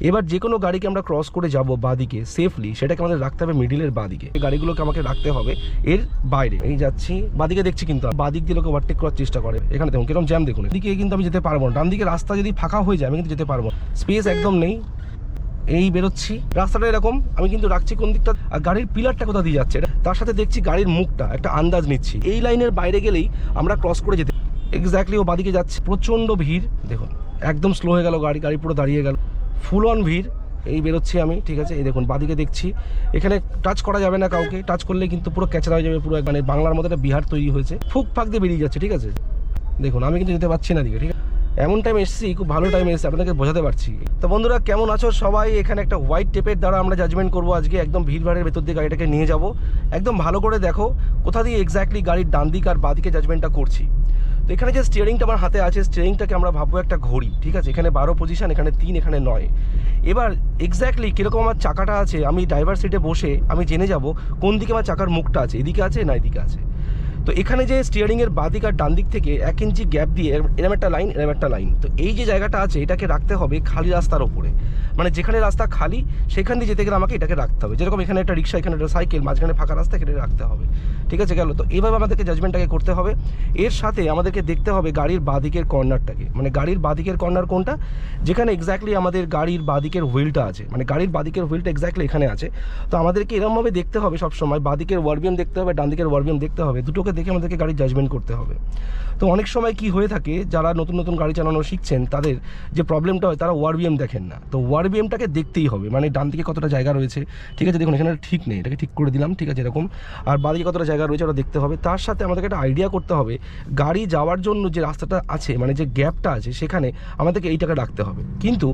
এবার যে কোনো গাড়িকে আমরা ক্রস করে যাব বাদিকে সেফলি সেটাকে আমাদের রাখতে হবে মিডিলের বাদিকে। এই গাড়িগুলোকে আমাকে রাখতে হবে এর বাইরে। এই যাচ্ছি, বাদিকে দেখছি কিন্তু বাদিক দিয়ে লোকে ওভারটেক করার চেষ্টা করে। এখানে দেখুন কীরকম জ্যাম দেখুন। এদিকে কিন্তু আমি যেতে পারব না। ডান দিকে রাস্তা যদি ফাঁকা হয়ে যায়, আমি কিন্তু যেতে পারব স্পেস একদম নেই। এই বেরোচ্ছি। রাস্তাটা এরকম, আমি কিন্তু রাখছি কোন দিকটা? আর গাড়ির পিলারটা কোথা দিয়ে যাচ্ছে? তার সাথে দেখছি গাড়ির মুখটা, একটা আন্দাজ নিচ্ছি। এই লাইনের বাইরে গেলেই আমরা ক্রস করে যেতে এক্স্যাক্টলি ও বাদিকে যাচ্ছে। প্রচণ্ড ভিড়, দেখুন। একদম স্লো হয়ে গেল গাড়ি গাড়ি পুরো দাঁড়িয়ে গেল। ফুল অন ভিড়। এই বেরোচ্ছি আমি, ঠিক আছে? এই দেখুন, বাদিকে দেখছি। এখানে টাচ করা যাবে না কাউকে। টাচ করলে কিন্তু পুরো ক্যাচরা হয়ে যাবে পুরো মানে বাংলার মধ্যে একটা বিহার তৈরি হয়েছে। ফুক ফাঁক দিয়ে বেরিয়ে যাচ্ছে, ঠিক আছে? দেখুন, আমি কিন্তু যেতে পারছি না দিকে ঠিক আছে? এমন টাইম এসেছি, খুব ভালো টাইম এসেছি, আপনাদেরকে বোঝাতে পারছি। তো বন্ধুরা, কেমন আছো সবাই? এখানে একটা হোয়াইট টেপের দ্বারা আমরা জাজমেন্ট করব আজকে। একদম ভিড়ভাড়ের ভেতর দিয়ে গাড়িটাকে নিয়ে যাব। একদম ভালো করে দেখো, কোথা দিয়ে এক্স্যাক্টলি গাড়ির ডান দিক আর বাদিকে জাজমেন্টটা করছি। তো এখানে যে স্টিয়ারিংটা আমার হাতে আছে স্টিয়ারিংটাকে আমরা ভাববো একটা ঘড়ি, ঠিক আছে? এখানে বারো পজিশান এখানে তিন, এখানে নয়। এবার এক্স্যাক্টলি কীরকম আমার চাকাটা আছে, আমি ড্রাইভার সিটে বসে আমি জেনে যাব কোন দিকে আমার চাকার মুখটা আছে, এদিকে আছে না এদিকে আছে। তো এখানে যে স্টিয়ারিংয়ের বাদিক আর ডান দিক থেকে এক ইঞ্চি গ্যাপ দিয়ে এরম- একটা লাইন এরম একটা লাইন তো এই যে জায়গাটা আছে, এটাকে রাখতে হবে খালি রাস্তার ওপরে। মানে যেখানে রাস্তা খালি, সেখান দিয়ে যেতে গেলে আমাকে এটাকে রাখতে হবে। যেরকম এখানে একটা রিক্সা এখানে একটা সাইকেল মাঝখানে ফাঁকা রাস্তা, এখানে রাখতে হবে। ঠিক আছে, গেল? তো এইভাবে আমাদেরকে জাজমেন্টটাকে করতে হবে। এর সাথে আমাদেরকে দেখতে হবে গাড়ির বাদিকের কর্নারটাকে মানে গাড়ির বাদিকের কর্নার কোনটা? যেখানে এক্স্যাক্টলি আমাদের গাড়ির বাদিকের হুইলটা আছে। মানে গাড়ির বাদিকের হুইলটা এক্স্যাক্টলি এখানে আছে। তো আমাদেরকে এরমভাবে দেখতে হবে সবসময়। বাদিকের ওয়ারবিএম দেখতে হবে, ডান দিকের ওয়ারবিএম দেখতে হবে। দুটোকে দেখে আমাদেরকে গাড়ির জাজমেন্ট করতে হবে। তো অনেক সময় কি হয়ে থাকে, যারা নতুন নতুন গাড়ি চালানো শিখছেন, তাদের যে প্রবলেমটা হয়, তারা ওয়ারবিএম দেখেন না। তো ওয়ারবিএমটাকে দেখতেই হবে মানে ডান দিকে কতটা জায়গা রয়েছে, ঠিক আছে? দেখুন, এখানে ঠিক নেই, এটাকে ঠিক করে দিলাম, ঠিক আছে, এরকম। আর বাদিকে কতটা জায়গা রয়েছে, ওটা দেখতে হবে। তার সাথে আমাদেরকে একটা আইডিয়া করতে হবে, গাড়ি যাওয়ার জন্য যে রাস্তাটা আছে মানে যে গ্যাপটা আছে, সেখানে আমাদেরকে এইটাকে রাখতে হবে। কিন্তু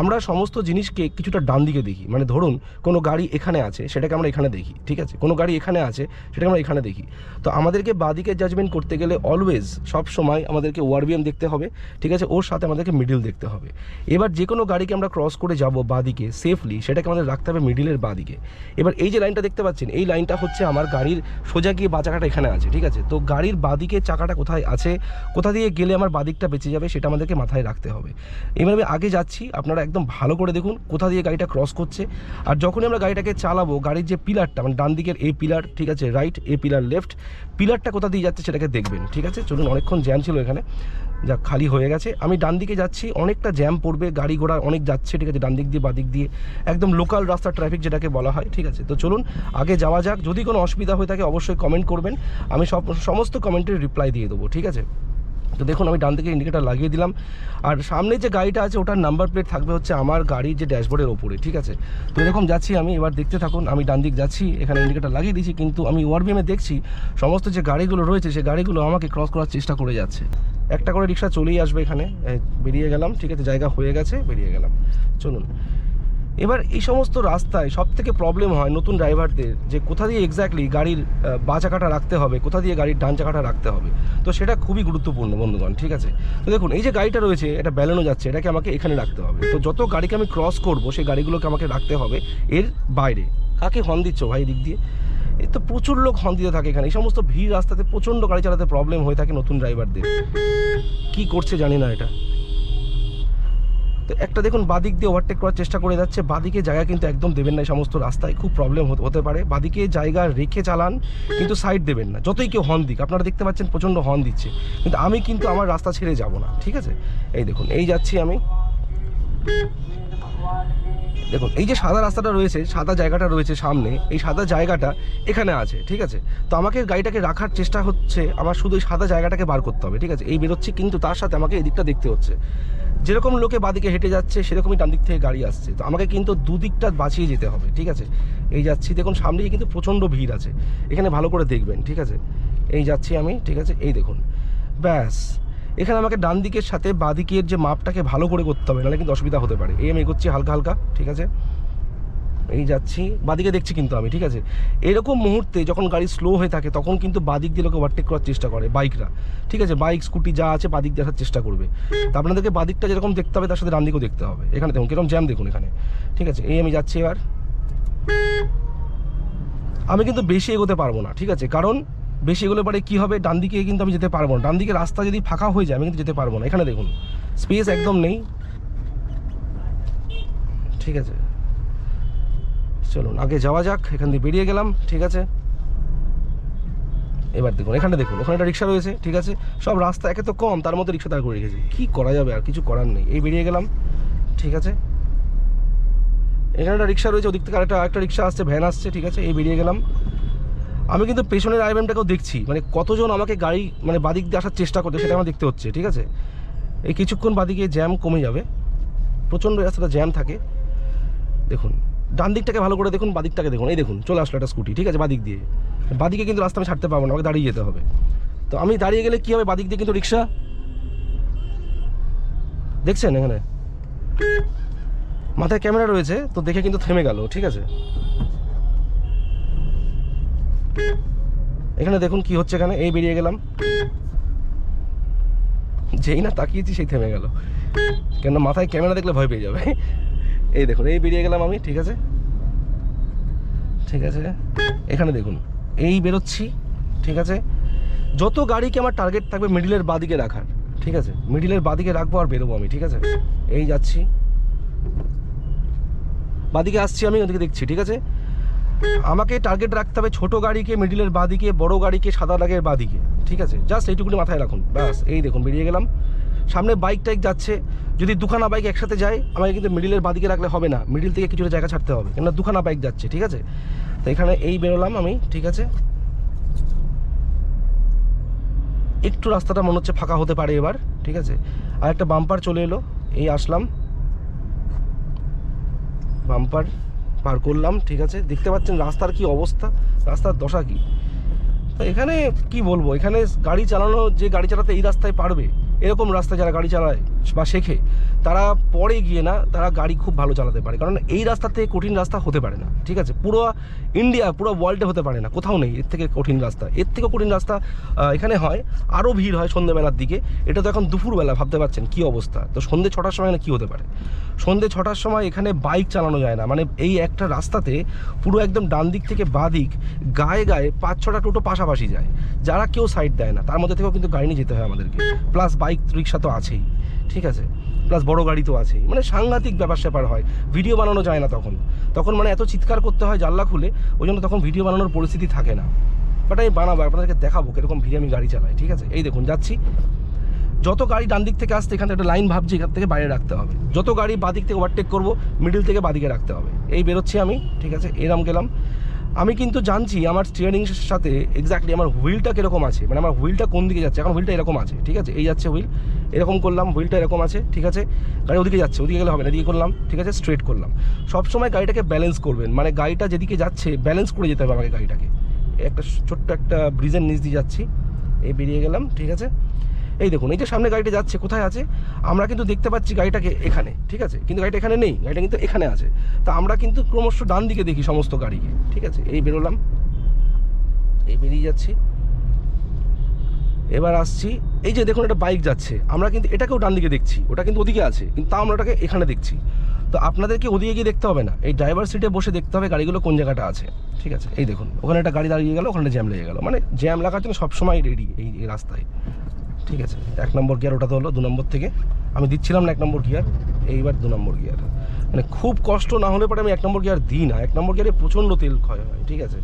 আমরা সমস্ত জিনিসকে কিছুটা ডান দিকে দেখি মানে ধরুন, কোনো গাড়ি এখানে আছে, সেটাকে আমরা এখানে দেখি, ঠিক আছে? কোনো গাড়ি এখানে আছে, সেটাকে আমরা এখানে দেখি। তো আমাদেরকে বাদিকে জাজমেন্ট করতে গেলে অলওয়েজ সব সময় আমাদেরকে ওয়ারবিএম দেখতে হবে, ঠিক আছে? ওর সাথে আমাদেরকে মিডিল দেখতে হবে। এবার যে কোনো গাড়িকে আমরা ক্রস করে যাব বাদিকে সেফলি সেটাকে আমাদের রাখতে হবে মিডিলের বাদিকে। এবার এই যে লাইনটা দেখতে পাচ্ছেন, এই লাইনটা হচ্ছে আমার গাড়ির সোজা গিয়ে বা চাকাটা এখানে আছে, ঠিক আছে? তো গাড়ির বাদিকে চাকাটা কোথায় আছে, কোথা দিয়ে গেলে আমার বাদিকটা বেঁচে যাবে, সেটা আমাদেরকে মাথায় রাখতে হবে। এবার আগে যাচ্ছি, আপনারা একদম ভালো করে দেখুন কোথা দিয়ে গাড়িটা ক্রস করছে। আর যখনই আমরা গাড়িটাকে চালাবো, গাড়ির যে পিলারটা মানে ডান দিকের এ পিলার ঠিক আছে? রাইট এ পিলার লেফট পিলারটা কোথা দিয়ে যাচ্ছে সেটাকে দেখবেন, ঠিক আছে? চলুন অনেকক্ষণ জ্যাম ছিল এখানে। যা খালি হয়ে গেছে। আমি ডান দিকে যাচ্ছি, অনেকটা জ্যাম পড়বে, গাড়ি ঘোড়া অনেক যাচ্ছে, ঠিক আছে? ডান দিক দিয়ে, বাদিক দিয়ে, একদম লোকাল রাস্তা ট্রাফিক যেটাকে বলা হয়, ঠিক আছে? তো চলুন আগে যাওয়া যাক। যদি কোনো অসুবিধা হয়ে থাকে, অবশ্যই কমেন্ট করবেন। আমি সব, সমস্ত কমেন্টের রিপ্লাই দিয়ে দেবো, ঠিক আছে? তো দেখুন, আমি ডান দিকে ইন্ডিকেটার লাগিয়ে দিলাম। আর সামনে যে গাড়িটা আছে, ওটার নাম্বার প্লেট থাকবে হচ্ছে আমার গাড়ির যে ড্যাশবোর্ডের ওপরে, ঠিক আছে? তো এরকম যাচ্ছি আমি, এবার দেখতে থাকুন, আমি ডান দিক যাচ্ছি, এখানে ইন্ডিকেটার লাগিয়ে দিয়েছি, কিন্তু আমি ওয়ারবিএমে দেখছি, সমস্ত যে গাড়িগুলো রয়েছে সেই গাড়িগুলো আমাকে ক্রস করার চেষ্টা করে যাচ্ছে। একটা করে রিক্সা চলেই আসবে এখানে বেরিয়ে গেলাম, ঠিক আছে? জায়গা হয়ে গেছে, বেরিয়ে গেলাম। চলুন। এবার এই সমস্ত রাস্তায় সব থেকে প্রবলেম হয় নতুন ড্রাইভারদের যে কোথা দিয়ে এক্স্যাক্টলি গাড়ির বা চাকাটা রাখতে হবে, কোথা দিয়ে গাড়ির ডান চাকাটা রাখতে হবে। তো সেটা খুবই গুরুত্বপূর্ণ বন্ধুগণ, ঠিক আছে? তো দেখুন, এই যে গাড়িটা রয়েছে, এটা বেলানো যাচ্ছে, এটাকে আমাকে এখানে রাখতে হবে। তো যত গাড়িকে আমি ক্রস করব, সেই গাড়িগুলোকে আমাকে রাখতে হবে এর বাইরে। কাকে হর্ন দিচ্ছ ভাই দিক দিয়ে? এই তো প্রচুর লোক হর্ন দিতে থাকে এখানে। এই সমস্ত ভিড় রাস্তাতে প্রচণ্ড গাড়ি চালাতে প্রবলেম হয়ে থাকে নতুন ড্রাইভারদের কি করছে জানি না এটা। তো একটা দেখুন, বাদিক দিয়ে ওভারটেক করার চেষ্টা করে যাচ্ছে। বাদিকে জায়গা কিন্তু একদম দেবেন না সমস্ত রাস্তায়। খুব প্রবলেম হতে পারে। বাদিকে জায়গা রেখে চালান, কিন্তু সাইড দেবেন না। যতই কেউ হর্ন দিক, আপনারা দেখতে পাচ্ছেন প্রচণ্ড হর্ন দিচ্ছে। কিন্তু আমি কিন্তু আমার রাস্তা ছেড়ে যাব না, ঠিক আছে? এই দেখুন, এই যাচ্ছি আমি। দেখুন, এই যে সাদা রাস্তাটা রয়েছে, সাদা জায়গাটা রয়েছে সামনে, এই সাদা জায়গাটা এখানে আছে, ঠিক আছে? তো আমাকে গাড়িটাকে রাখার চেষ্টা হচ্ছে, আমার শুধু এই সাদা জায়গাটাকে বার করতে হবে, ঠিক আছে? এই বেরোচ্ছি, কিন্তু তার সাথে আমাকে এই দিকটা দেখতে হচ্ছে। যেরকম লোকে বাদিকে হেঁটে যাচ্ছে, সেরকমই ডান দিক থেকে গাড়ি আসছে। তো আমাকে কিন্তু দুদিকটা বাঁচিয়ে যেতে হবে, ঠিক আছে? এই যাচ্ছি, দেখুন সামনে কিন্তু প্রচণ্ড ভিড় আছে। এখানে ভালো করে দেখবেন, ঠিক আছে? এই যাচ্ছি আমি, ঠিক আছে? এই দেখুন। ব্যাস। এখানে আমাকে ডান দিকের সাথে বাদিকের যে মাপটাকে ভালো করে করতে হবে, নাহলে কিন্তু অসুবিধা হতে পারে। এই আমি এগোচ্ছি হালকা হালকা, ঠিক আছে? এই যাচ্ছি, বাদিকে দেখছি কিন্তু আমি, ঠিক আছে? এরকম মুহূর্তে যখন গাড়ি স্লো হয়ে থাকে, তখন কিন্তু বাদিক দিয়ে লোকে ওভারটেক করার চেষ্টা করে বাইকরা ঠিক আছে? বাইক স্কুটি যা আছে বাদিক দেখার চেষ্টা করবে। তা আপনাদেরকে বাদিকটা যেরকম দেখতে হবে, তার সাথে ডান দিকেও দেখতে হবে। এখানে দেখুন, কীরকম জ্যাম দেখুন এখানে, ঠিক আছে? এই আমি যাচ্ছি এবার। আমি কিন্তু বেশি এগোতে পারব না, ঠিক আছে? কারণ বেশি এগোলে পরে কী হবে? ডান দিকে কিন্তু আমি যেতে পারব না। ডান দিকে রাস্তা যদি ফাঁকা হয়ে যায়, আমি কিন্তু যেতে পারব না। এখানে দেখুন স্পেস একদম নেই। ঠিক আছে? চলুন, আগে যাওয়া যাক, এখান দিয়ে বেরিয়ে গেলাম, ঠিক আছে? এবার দেখুন এখানে দেখুন, ওখানে একটা রিক্সা রয়েছে, ঠিক আছে? সব রাস্তা একে তো কম, তার মধ্যে রিক্সা দাঁড় করে রেখেছে। কী করা যাবে আর কিছু করার নেই। এই বেরিয়ে গেলাম, ঠিক আছে? এখানে একটা রিক্সা রয়েছে, ওদিক থেকে আরেকটা একটা রিক্সা আসছে, ভ্যান আসছে, ঠিক আছে? এই বেরিয়ে গেলাম। আমি কিন্তু পেছনের আইএমটাকেও দেখছি মানে কতজন আমাকে গাড়ি মানে বাদিক দিয়ে আসার চেষ্টা করছে সেটা আমার দেখতে হচ্ছে, ঠিক আছে? এই কিছুক্ষণ বাদিকে জ্যাম কমে যাবে, প্রচণ্ড রাস্তাটা জ্যাম থাকে। দেখুন ডান দিকটাকে ভালো করে দেখুন, বাদিকটাকে দেখুন। এই দেখুন, চলে আসলো একটা স্কুটি, ঠিক আছে, বাদিক দিয়ে। বাদিকে কিন্তু রাস্তা আমি ছাড়তে পারব না, আমাকে দাঁড়িয়ে যেতে হবে। তো আমি দাঁড়িয়ে গেলে কী হবে, বাদিক দিয়ে কিন্তু রিক্সা? দেখছেন এখানে? মাথায় ক্যামেরা রয়েছে, তো দেখে কিন্তু থেমে গেল, ঠিক আছে। এখানে দেখুন কি হচ্ছে এখানে, এই বেরিয়ে গেলাম। যেই না তাকিয়েছি, সেই থেমে গেল। কেন মাথায় ক্যামেরা দেখলে ভয় পেয়ে যাবে। এই দেখুন, এই বেরিয়ে গেলাম আমি, ঠিক আছে? ঠিক আছে? এখানে দেখুন, এই বেরোচ্ছি, ঠিক আছে? যত গাড়িকে আমার টার্গেট থাকবে মিডিলের বাদিকে রাখার, ঠিক আছে? মিডিলের বাদিকে রাখব আর বেরোবো আমি, ঠিক আছে? এই যাচ্ছি। বাদিকে আসছি আমি, ওদিকে দেখছি, ঠিক আছে? আমাকে টার্গেট রাখতে হবে ছোট গাড়িকে মিডিলের বাদিকে, বড় গাড়িকে সাদা দাগের বাদিকে, ঠিক আছে? জাস্ট এইটুকুনি মাথায় রাখুন, ব্যাস, এই দেখুন, বেরিয়ে গেলাম। সামনে বাইক টাইক যাচ্ছে। যদি দুখানা বাইক একসাথে যায়, আমাকে কিন্তু মিডিলের বাদিকে রাখলে হবে না। মিডিল থেকে কিছুটা জায়গা ছাড়তে হবে, কেননা দুখানা বাইক যাচ্ছে, ঠিক আছে? তো এখানে এই বেরোলাম আমি, ঠিক আছে? একটু রাস্তাটা মনে হচ্ছে ফাঁকা হতে পারে এবার, ঠিক আছে? আর একটা বাম্পার চলে এলো, এই আসলাম। বাম্পার পার করলাম, ঠিক আছে? দেখতে পাচ্ছেন রাস্তার কি অবস্থা? রাস্তার দশা কি? তো এখানে কি বলব? এখানে গাড়ি চালানো, যে গাড়ি চালাতে এই রাস্তায় পারবে এরকম রাস্তায় যারা গাড়ি চালায় বা শেখে, তারা পরে গিয়ে না তারা গাড়ি খুব ভালো চালাতে পারে। কারণ এই রাস্তা থেকে কঠিন রাস্তা হতে পারে না, ঠিক আছে? পুরো ইন্ডিয়া পুরো ওয়ার্ল্ডে হতে পারে না, কোথাও নেই এর থেকে কঠিন রাস্তা। এর থেকে কঠিন রাস্তা এখানে হয় আরও ভিড় হয় সন্ধ্যেবেলার দিকে। এটা তো এখন দুপুরবেলা, ভাবতে পারছেন কি অবস্থা? তো সন্ধ্যে ছটার সময় না কী হতে পারে? সন্ধ্যে ছটার সময় এখানে বাইক চালানো যায় না মানে এই একটা রাস্তাতে পুরো একদম ডান দিক থেকে বাঁ দিক গায়ে গায়ে পাঁচ ছটা টোটো পাশাপাশি যায়। যারা কেউ সাইড দেয় না, তার মধ্যে থেকেও কিন্তু গাড়ি নিয়ে যেতে হয় আমাদেরকে। প্লাস বাইক রিক্সা তো আছেই, ঠিক আছে? প্লাস বড় গাড়ি তো আছেই। মানে সাংঘাতিক ব্যাপার স্যাপার হয়। ভিডিও বানানো যায় না তখন। তখন মানে এত চিৎকার করতে হয় জানলা খুলে, ওই জন্য তখন ভিডিও বানানোর পরিস্থিতি থাকে না। বাট আমি বানাবো, আপনাদেরকে দেখাবো কীরকম ভিড়ে আমি গাড়ি চালাই, ঠিক আছে? এই দেখুন, যাচ্ছি। যত গাড়ি ডান দিক থেকে আসতে এখান থেকে একটা লাইন ভাবছি, এখান থেকে বাইরে রাখতে হবে। যত গাড়ি বাদিক থেকে ওভারটেক করব মিডিল থেকে বাদিকে রাখতে হবে। এই বেরোচ্ছি আমি, ঠিক আছে? এরম গেলাম। আমি কিন্তু জানছি আমার স্টিয়ারিং সাথে এক্স্যাক্টলি আমার হুইলটা কীরকম আছে। মানে আমার হুইলটা কোন দিকে যাচ্ছে? এখন হুইলটা এরকম আছে, ঠিক আছে? এই যাচ্ছে হুইল এরকম করলাম হুইলটা এরকম আছে, ঠিক আছে? গাড়ি ওদিকে যাচ্ছে, ওদিকে গেলে হবে না, এদিকে করলাম, ঠিক আছে? স্ট্রেট করলাম। সবসময় গাড়িটাকে ব্যালেন্স করবেন। মানে গাড়িটা যেদিকে যাচ্ছে ব্যালেন্স করে যেতে হবে আমাকে গাড়িটাকে। একটা ছোট্ট একটা ব্রিজের নিচ দিয়ে যাচ্ছি। এই বেরিয়ে গেলাম, ঠিক আছে? এই দেখুন, এই যে সামনে গাড়িটা যাচ্ছে, কোথায় আছে? আমরা কিন্তু দেখতে পাচ্ছি গাড়িটাকে এখানে, ঠিক আছে? কিন্তু গাড়িটা এখানে নেই, গাড়িটা কিন্তু এখানে আছে। তা আমরা কিন্তু ক্রমশ ডান দিকে দেখি সমস্ত গাড়িকে, ঠিক আছে? এই বেরোলাম। এই বেরিয়ে যাচ্ছি। এবার আসছি। এই যে দেখুন, একটা বাইক যাচ্ছে। আমরা কিন্তু এটাকেও ডান দিকে দেখছি, ওটা কিন্তু ওদিকে আছে, কিন্তু তা আমরা ওটাকে এখানে দেখছি। তো আপনাদেরকে ওদিকে গিয়ে দেখতে হবে না। এই ড্রাইভার সিটে বসে দেখতে হবে গাড়িগুলো কোন জায়গাটা আছে, ঠিক আছে? এই দেখুন, ওখানে একটা গাড়ি দাঁড়িয়ে গেল, ওখানে জ্যাম লেগে গেল। মানে জ্যাম লাগার জন্য সবসময় রেডি এই রাস্তায়। ঠিক আছে, এক নম্বর গিয়ার ওটাতে হলো দু নম্বর থেকে। আমি দিচ্ছিলাম না এক নম্বর গিয়ার, এইবার দু নম্বর গিয়ার। মানে খুব কষ্ট না হলে পরে আমি এক নম্বর গিয়ার দিই না, এক নম্বর গিয়ারে প্রচণ্ড তেল ক্ষয় হয়, ঠিক আছে।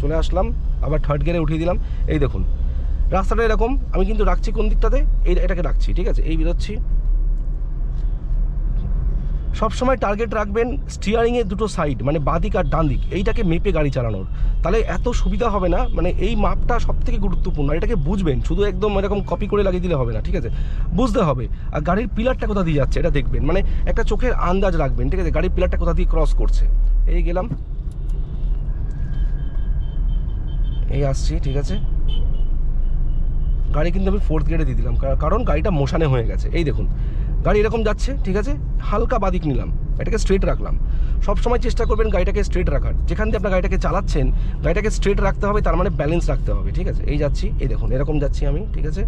চলে আসলাম, আবার থার্ড গিয়ারে উঠিয়ে দিলাম। এই দেখুন, রাস্তাটা এরকম, আমি কিন্তু রাখছি কোন দিকটাতে? এই এটাকে রাখছি, ঠিক আছে? এই বেরোচ্ছি। সবসময় টার্গেট রাখবেন স্টিয়ারিংয়ে দুটো সাইড মানে বাদিক আর ডান দিক এইটাকে মেপে গাড়ি চালানোর। তাহলে এত সুবিধা হবে না মানে এই মাপটা সব থেকে গুরুত্বপূর্ণ, আর এটাকে বুঝবেন, শুধু একদম এরকম কপি করে লাগিয়ে দিলে হবে না, ঠিক আছে? বুঝতে হবে, আর গাড়ির পিলারটা কোথা দিয়ে যাচ্ছে, এটা দেখবেন মানে একটা চোখের আন্দাজ রাখবেন, ঠিক আছে? গাড়ির পিলারটা কোথা দিয়ে ক্রস করছে। এই গেলাম। এই আসছি, ঠিক আছে? গাড়ি কিন্তু আমি ফোর্থ গিয়ারে দিয়ে দিলাম কার- কারণ গাড়িটা মোশানে হয়ে গেছে, এই দেখুন। গাড়ি এরকম যাচ্ছে, ঠিক আছে? হালকা বাদিক নিলাম এটাকে স্ট্রেট রাখলাম। সবসময় চেষ্টা করবেন গাড়িটাকে স্ট্রেট রাখার। যেখান দিয়ে আপনার গাড়িটাকে চালাচ্ছেন, গাড়িটাকে স্ট্রেট রাখতে হবে, তার মানে ব্যালেন্স রাখতে হবে, ঠিক আছে? এই যাচ্ছি, এই দেখুন, এরকম যাচ্ছি আমি, ঠিক আছে?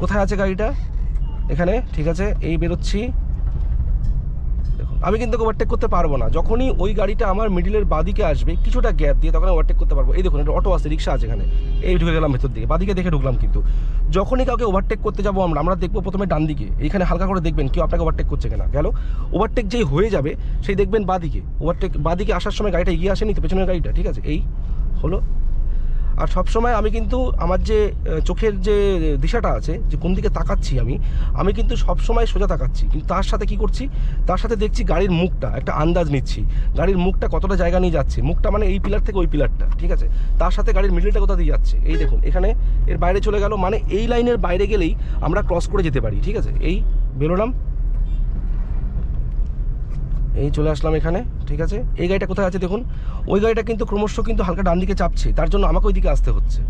কোথায় আছে গাড়িটা? এখানে, ঠিক আছে? এই বেরোচ্ছি। আমি কিন্তু ওভারটেক করতে পারব না। যখনই ওই গাড়িটা আমার মিডিলের বাদিকে আসবে, কিছুটা গ্যাপ দিয়ে তখন ওভারটেক করতে পারব। এই দেখুন, একটা অটো আছে রিক্সা আছে এখানে। এই ঢুকে গেলাম ভেতর দিকে। বাদিকে দেখে ঢুকলাম কিন্তু। যখনই কাউকে ওভারটেক করতে যাব আমরা আমরা দেখব প্রথমে ডান দিকে। এইখানে হালকা করে দেখবেন কেউ আপনাকে ওভারটেক করছে কিনা। গেল। ওভারটেক যেই হয়ে যাবে, সেই দেখবেন বাদিকে। ওভারটেক বাদিকে আসার সময় গাড়িটা এগিয়ে আসেনি তো, পেছনের গাড়িটা, ঠিক আছে? এই হলো আর সবসময় আমি কিন্তু আমার যে চোখের যে দিশাটা আছে, যে কোন দিকে তাকাচ্ছি আমি আমি কিন্তু সবসময় সোজা তাকাচ্ছি। কিন্তু তার সাথে কি করছি? তার সাথে দেখছি গাড়ির মুখটা, একটা আন্দাজ নিচ্ছি। গাড়ির মুখটা কতটা জায়গা নিয়ে যাচ্ছে? মুখটা মানে এই পিলার থেকে ওই পিলারটা, ঠিক আছে? তার সাথে গাড়ির মিডিলটা কোথা দিয়ে যাচ্ছে? এই দেখুন, এখানে এর বাইরে চলে গেল। মানে এই লাইনের বাইরে গেলেই আমরা ক্রস করে যেতে পারি, ঠিক আছে? এই বেরোলাম। এই চলে আসলাম এখানে, ঠিক আছে? এই গাড়িটা কোথায় আছে দেখুন। ওই গাড়িটা কিন্তু ক্রমশ কিন্তু হালকা ডান দিকে চাপছে, তার জন্য আমাকে ওই দিকে আসতে হচ্ছে,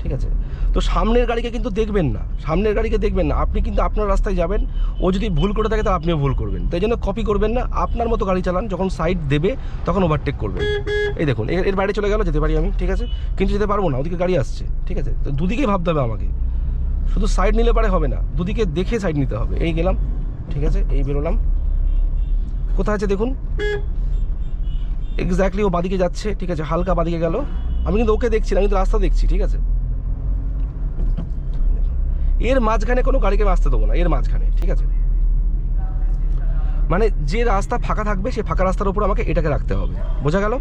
ঠিক আছে? তো সামনের গাড়িকে কিন্তু দেখবেন না, সামনের গাড়িকে দেখবেন না, আপনি কিন্তু আপনার রাস্তায় যাবেন, ও যদি ভুল করে থাকে তো আপনিও ভুল করবেন, তাই জন্য কপি করবেন না, আপনার মতো গাড়ি চালান, যখন সাইড দেবে তখন ওভারটেক করবেন। এই দেখুন এর বাইরে চলে গেল, যেতে পারি আমি, ঠিক আছে? কিন্তু যেতে পারব না, ওদিকে গাড়ি আসছে, ঠিক আছে? তো দুদিকেই ভাবতে হবে আমাকে, শুধু সাইড নিলে পারে হবে না, দুদিকে দেখে সাইড নিতে হবে, এই গেলাম, ঠিক আছে? এই বেরোলাম কোথায় আছে দেখুন? এক্স্যাক্টলি ও বাদিকে যাচ্ছে, ঠিক আছে, হালকা বাদিকে গেল। আমি কিন্তু ওকে দেখছি না কিন্তু রাস্তা দেখছি, ঠিক আছে? এর মাঝখানে কোনো গাড়িকে আসতে দেবো না, এর মাঝখানে, ঠিক আছে? মানে যে রাস্তা ফাঁকা থাকবে সেই ফাঁকা রাস্তার উপর আমাকে এটাকে রাখতে হবে। বোঝা গেল?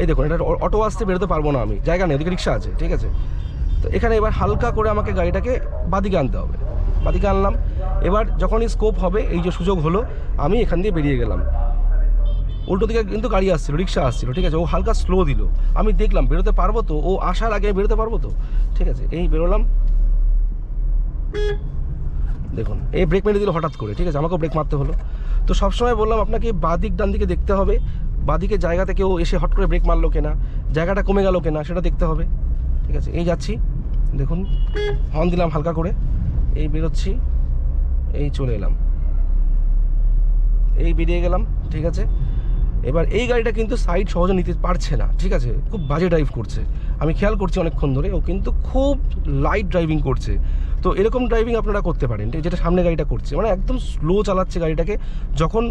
এই দেখুন, এটা অটো আসতে বেরোতে পারব না আমি, জায়গা নেই, ওদিকে রিক্সা আছে, ঠিক আছে? তো এখানে এবার হালকা করে আমাকে গাড়িটাকে বাদিকে আনতে হবে। বাদিকে আনলাম এবার যখনই স্কোপ হবে, এই যে সুযোগ হলো, আমি এখান দিয়ে বেরিয়ে গেলাম। উল্টো দিকে কিন্তু গাড়ি আসছিল, রিক্সা আসছিল, ঠিক আছে? ও হালকা স্লো দিল। আমি দেখলাম, বেরোতে পারব তো? ও আসার আগে বেরোতে পারব তো? ঠিক আছে, এই বেরোলাম। দেখুন, এই ব্রেক মেরে দিল হঠাৎ করে, ঠিক আছে? আমাকেও ব্রেক মারতে হলো। তো সবসময় বললাম, আপনাকে বাদিক ডান দিকে দেখতে হবে। বাদিকে জায়গাতে কেউ এসে হট করে ব্রেক মারলো কেনা? জায়গাটা কমে গেল কেনা? সেটা দেখতে হবে। ঠিক আছে, এই যাচ্ছি। দেখুন হর্ন দিলাম হালকা করে। এই বেরোচ্ছি। এই চলে এলাম। এই বেরিয়ে গেলাম, ঠিক আছে? এবার এই গাড়িটা কিন্তু সাইড সহজে নিতে পারছে না, ঠিক আছে? খুব বাজে ড্রাইভ করছে। আমি খেয়াল করছি অনেকক্ষণ ধরে, ও কিন্তু খুব লাইট ড্রাইভিং করছে। তো এরকম ড্রাইভিং আপনারা করতে পারেন যেটা সামনে গাড়িটা করছে। মানে একদম স্লো চালাচ্ছে গাড়িটাকে, যখন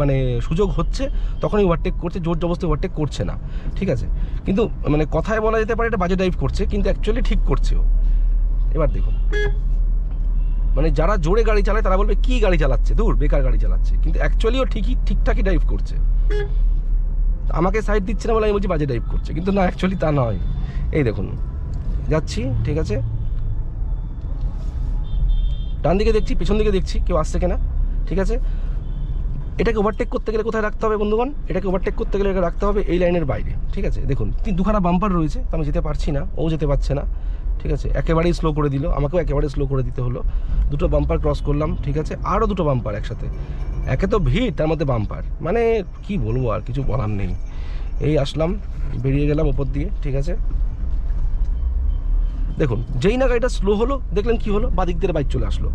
মানে সুযোগ হচ্ছে, তখনই ওভারটেক করছে, জোর জবস্তি ওভারটেক করছে না, ঠিক আছে? কিন্তু মানে কথায় বলা যেতে পারে এটা বাজে ড্রাইভ করছে, কিন্তু অ্যাকচুয়ালি ঠিক করছে ও। এবার দেখুন। মানে যারা জোরে গাড়ি চালায়, তারা বলবে, কি গাড়ি চালাচ্ছে? দূর, বেকার গাড়ি চালাচ্ছে। কিন্তু অ্যাকচুয়ালি ও ঠিকই, ঠিকঠাকই ড্রাইভ করছে। আমাকে সাইড দিচ্ছে না বলে আমি বলছি, বাজে ড্রাইভ করছে। কিন্তু না অ্যাকচুয়ালি তা নয়। এই দেখুন, যাচ্ছি, ঠিক আছে? ডান দিকে দেখছি, পেছন দিকে দেখছি, কেউ আসছে কিনা? ঠিক আছে? এটাকে ওভারটেক করতে গেলে কোথায় রাখতে হবে বন্ধুগণ? এটাকে ওভারটেক করতে গেলে রাখতে হবে এই লাইনের বাইরে। ঠিক আছে? দেখুন দুখানা বাম্পার রয়েছে, তো আমি যেতে পারছি না, ও যেতে পারছে না। ঠিক আছে? একেবারেই স্লো করে দিল। আমাকেও একেবারে স্লো করে দিতে হলো। দুটো বাম্পার ক্রস করলাম, ঠিক আছে? আরও দুটো বাম্পার একসাথে। একে তো ভিড়, তার মধ্যে বাম্পার মানে কি বলব আর কিছু বলার নেই। এই আসলাম, বেরিয়ে গেলাম ওপর দিয়ে, ঠিক আছে? দেখুন, যেই না গাড়িটা স্লো হলো, দেখলেন কি হলো? বাদিক দিয়ে বাইক চলে আসলো।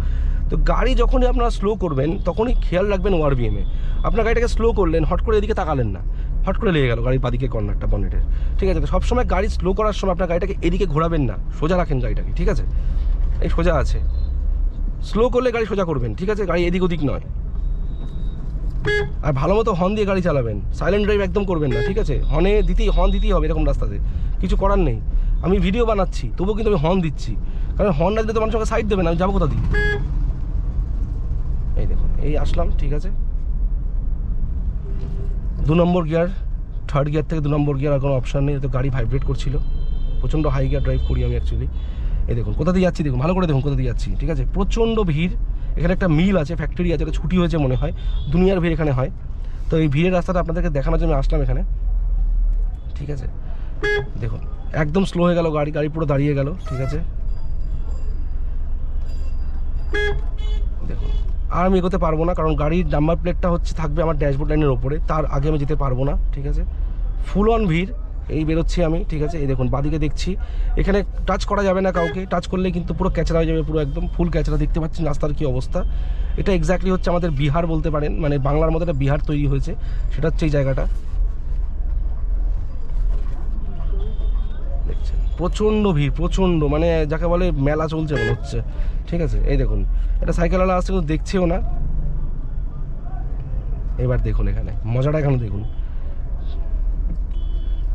তো গাড়ি যখনই আপনারা স্লো করবেন, তখনই খেয়াল রাখবেন ওয়ার বিএমে আপনার গাড়িটাকে স্লো করলেন, হট করে এদিকে তাকালেন না। হট করে লেগে গেল গাড়ির বাদিকে কর্নারটা বনেটের ঠিক আছে সবসময় গাড়ি স্লো করার সময় আপনার গাড়িটাকে এদিকে ঘোরাবেন না, সোজা রাখেন গাড়িটাকে, ঠিক আছে? এই সোজা আছে। স্লো করলে গাড়ি সোজা করবেন, ঠিক আছে? গাড়ি এদিক ওদিক নয়। আর ভালো মতো হর্ন দিয়ে গাড়ি চালাবেন সাইলেন্ট ড্রাইভ একদম করবেন না, ঠিক আছে? হর্নে দিতেই হর্ন দিতেই হবে এরকম রাস্তাতে। কিছু করার নেই। আমি ভিডিও বানাচ্ছি, তবুও কিন্তু আমি হর্ন দিচ্ছি। কারণ হর্ন না দিলে তো মানুষ সাইড দেবে না, আমি যাব কোথা দিয়ে? এই দেখুন, এই আসলাম, ঠিক আছে? দু নম্বর গিয়ার থার্ড গিয়ার থেকে দু নম্বর গিয়ার আর কোনো অপশান নেই তো গাড়ি ভাইব্রেট করছিল। প্রচণ্ড হাই গিয়ার ড্রাইভ করি আমি অ্যাকচুয়ালি এই দেখুন, কোথা দিয়ে যাচ্ছি দেখুন, ভালো করে দেখুন কোথা দিয়ে যাচ্ছি, ঠিক আছে? প্রচণ্ড ভিড়, এখানে একটা মিল আছে ফ্যাক্টরি আছে এটা ছুটি হয়েছে মনে হয়, দুনিয়ার ভিড় এখানে হয়। তো এই ভিড়ের রাস্তাটা আপনাদেরকে দেখানোর জন্য আসলাম এখানে। ঠিক আছে? দেখুন, একদম স্লো হয়ে গেল গাড়ি গাড়ি পুরো দাঁড়িয়ে গেল, ঠিক আছে? দেখুন আর আমি এগোতে পারব না, কারণ গাড়ির নাম্বার প্লেটটা হচ্ছে থাকবে আমার ড্যাশবোর্ড লাইনের ওপরে, তার আগে আমি যেতে পারব না, ঠিক আছে? ফুল অন ভিড়, এই বেরোচ্ছি আমি, ঠিক আছে? এই দেখুন, বাদিকে দেখছি। এখানে টাচ করা যাবে না কাউকে টাচ করলে কিন্তু পুরো ক্যাচরা হয়ে যাবে পুরো একদম ফুল ক্যাচরা, দেখতে পাচ্ছি রাস্তার কী অবস্থা? এটা এক্স্যাক্টলি হচ্ছে আমাদের বিহার বলতে পারেন মানে বাংলার মধ্যে একটা বিহার তৈরি হয়েছে, সেটা হচ্ছে এই জায়গাটা দেখছেন প্রচণ্ড ভিড়, প্রচণ্ড মানে যাকে বলে মেলা চলছে মনে হচ্ছে। ঠিক আছে? এই দেখুন একটা সাইকেলওয়ালা আসছে কিন্তু দেখছেও না। এবার দেখুন এখানে, মজাটা এখানে দেখুন।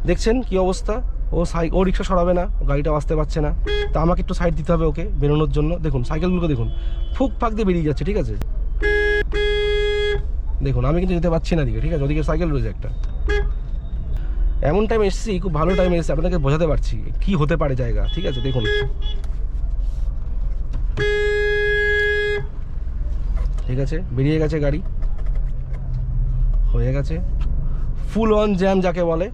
দেখছেন কি অবস্থা? ও সাই, ও রিক্সা সরাবে না গাড়িটা আসতে পারছে না। তা আমাকে একটু সাইড দিতে হবে ওকে, বেরোনোর জন্য। দেখুন, সাইকেলগুলোকে দেখুন, ফুক ফাঁক দিয়ে বেরিয়ে যাচ্ছে, ঠিক আছে? দেখুন, আমি কিন্তু যেতে পারছি না দিকে ঠিক আছে? ওদিকে সাইকেল রয়েছে একটা। এমন টাইম এসেছি, খুব ভালো টাইম এসেছি, আপনাদেরকে বোঝাতে পারছি কি হতে পারে জায়গা, ঠিক আছে? দেখুন। ঠিক আছে? বেরিয়ে গেছে গাড়ি। হয়ে গেছে। ফুল অন জ্যাম যাকে বলে।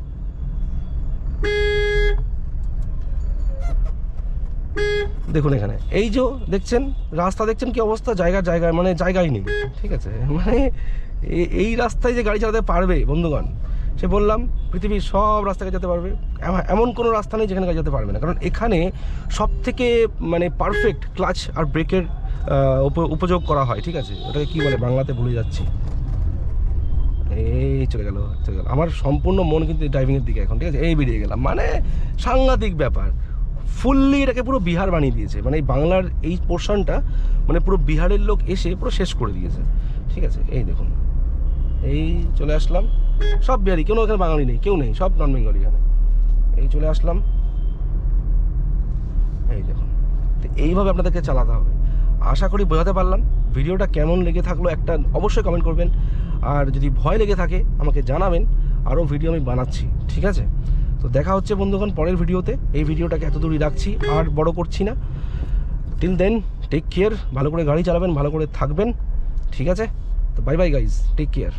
দেখুন এখানে। এই যে দেখছেন, রাস্তা দেখছেন কি অবস্থা? জায়গার জায়গায় মানে জায়গাই নেই। ঠিক আছে? মানে এই রাস্তায় যে গাড়ি চালাতে পারবে বন্ধুগণ সে বললাম, পৃথিবীর সব রাস্তায় যেতে পারবে। এম- এমন কোনো রাস্তা নেই যেখানে যেতে পারবে না। কারণ এখানে সব থেকে মানে পারফেক্ট ক্লাচ আর ব্রেকের উপযোগ করা হয়, ঠিক আছে? ওটাকে কি বলে? বাংলাতে ভুলে যাচ্ছি। এই চলে গেল চলে গেল। আমার সম্পূর্ণ মন কিন্তু ড্রাইভিংয়ের দিকে এখন, ঠিক আছে? এই বেরিয়ে গেলাম। মানে সাংঘাতিক ব্যাপার। ফুললি এটাকে পুরো বিহার বানিয়ে দিয়েছে। মানে এই বাংলার এই পোর্শনটা মানে পুরো বিহারের লোক এসে পুরো শেষ করে দিয়েছে। ঠিক আছে? এই দেখুন। এই চলে আসলাম। সব বিহারি, কেউ এখানে বাঙালি নেই, কেউ নেই, সব নন বেঙ্গলি এখানে। এই চলে আসলাম। এই দেখুন, তো এইভাবে আপনাদেরকে চালাতে হবে। আশা করি বোঝাতে পারলাম, ভিডিওটা কেমন লেগে থাকল একটা অবশ্যই কমেন্ট করবেন। আর যদি ভয় লেগে থাকে, আমাকে জানাবেন আরও ভিডিও আমি বানাচ্ছি, ঠিক আছে? তো দেখা হচ্ছে বন্ধুগণ পরের ভিডিওতে। এই ভিডিওটাকে এত দূরই রাখছি, আর বড় করছি না। টিল দেন টেক কেয়ার ভালো করে গাড়ি চালাবেন, ভালো করে থাকবেন, ঠিক আছে? তো bye bye guys take care